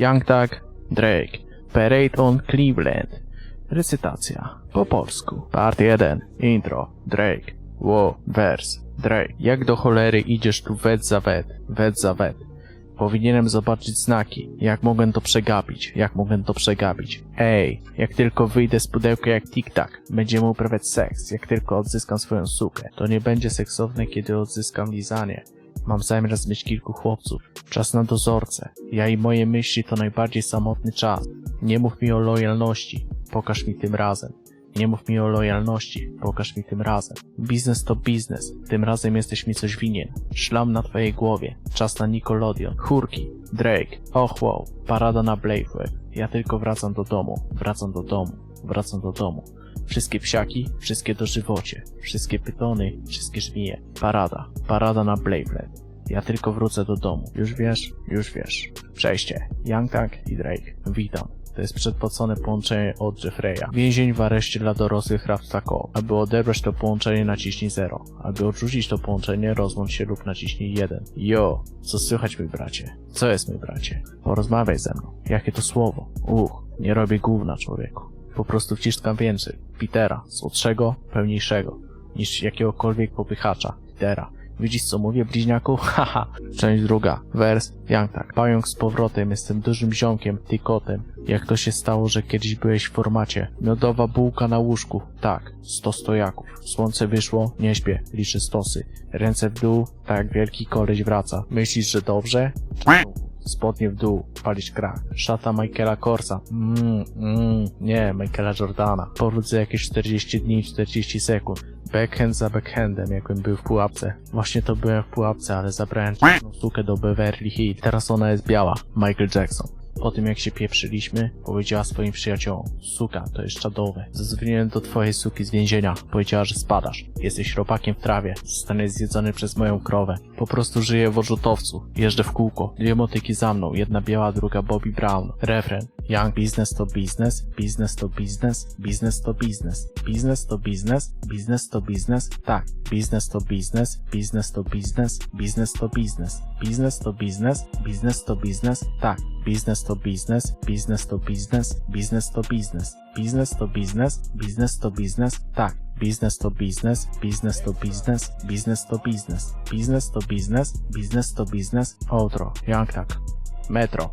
Young Thug, Drake, Parade on Cleveland. Recytacja, po polsku. Part 1, intro, Drake, wo, wers, Drake. Jak do cholery idziesz tu wet za wet, wet za wet. Powinienem zobaczyć znaki. Jak mogę to przegapić? Jak mogę to przegapić? Ej, jak tylko wyjdę z pudełka jak tik-tak, będziemy uprawiać seks. Jak tylko odzyskam swoją sukę, to nie będzie seksowne, kiedy odzyskam lizanie. Mam zamiar mieć kilku chłopców. Czas na dozorcę. Ja i moje myśli to najbardziej samotny czas. Nie mów mi o lojalności. Pokaż mi tym razem. Nie mów mi o lojalności, pokaż mi tym razem. Biznes to biznes, tym razem jesteś mi coś winien. Szlam na twojej głowie, czas na Nickelodeon, chórki, Drake, och wow, parada na Bladeway. Ja tylko wracam do domu, wracam do domu, wracam do domu. Wszystkie psiaki, wszystkie dożywocie, wszystkie pytony, wszystkie żmije. Parada, parada na Bladeway. Ja tylko wrócę do domu. Już wiesz, już wiesz. Przejście. Young Thug i Drake. Witam. To jest przedpłacone połączenie od Jeffreya. Więzień w areszcie dla dorosłych Rafta Co. Aby odebrać to połączenie naciśnij 0. Aby odrzucić to połączenie rozłącz się lub naciśnij 1. Jo, co słychać mój bracie? Co jest mój bracie? Porozmawiaj ze mną. Jakie to słowo? Uch, nie robię gówna człowieku. Po prostu wciskam więcej. Petera, słodszego, pełniejszego. Niż jakiegokolwiek popychacza. Petera. Widzisz co mówię, bliźniaku? Haha. Część druga. Wers. Young tak. Pająk z powrotem. Jestem dużym ziomkiem, ty kotem. Jak to się stało, że kiedyś byłeś w formacie? Miodowa bułka na łóżku. Tak. Sto stojaków. Słońce wyszło. Nie śpię. Stosy. Ręce w dół. Tak jak wielki koleś wraca. Myślisz, że dobrze? Spodnie w dół, palić krak. Szata Michaela Korsa. Mmm, mmm, nie, Michaela Jordana. Powrót za jakieś 40 dni, 40 sekund. Backhand za backhandem, jakbym był w pułapce. Właśnie to byłem w pułapce, ale zabrałem czarną sukę do Beverly Hills. Teraz ona jest biała. Michael Jackson. Po tym jak się pieprzyliśmy, powiedziała swoim przyjaciołom, suka, to jest czadowe. Zadzwoniłem do twojej suki z więzienia. Powiedziała, że spadasz. Jesteś robakiem w trawie. Zostaniesz zjedzony przez moją krowę. Po prostu żyję w odrzutowcu. Jeżdżę w kółko. Dwie motyki za mną. Jedna biała, druga Bobby Brown. Refren. Young business to business, business to business, business to business, business to business, business to business, tak, business to business, business to business, business to business, business to business, business to business, tak, business to business, business to business, business to business, business to business, business to business, tak, business to business, business to business, business to business, business to business, business to business, outro, Young tak, metro.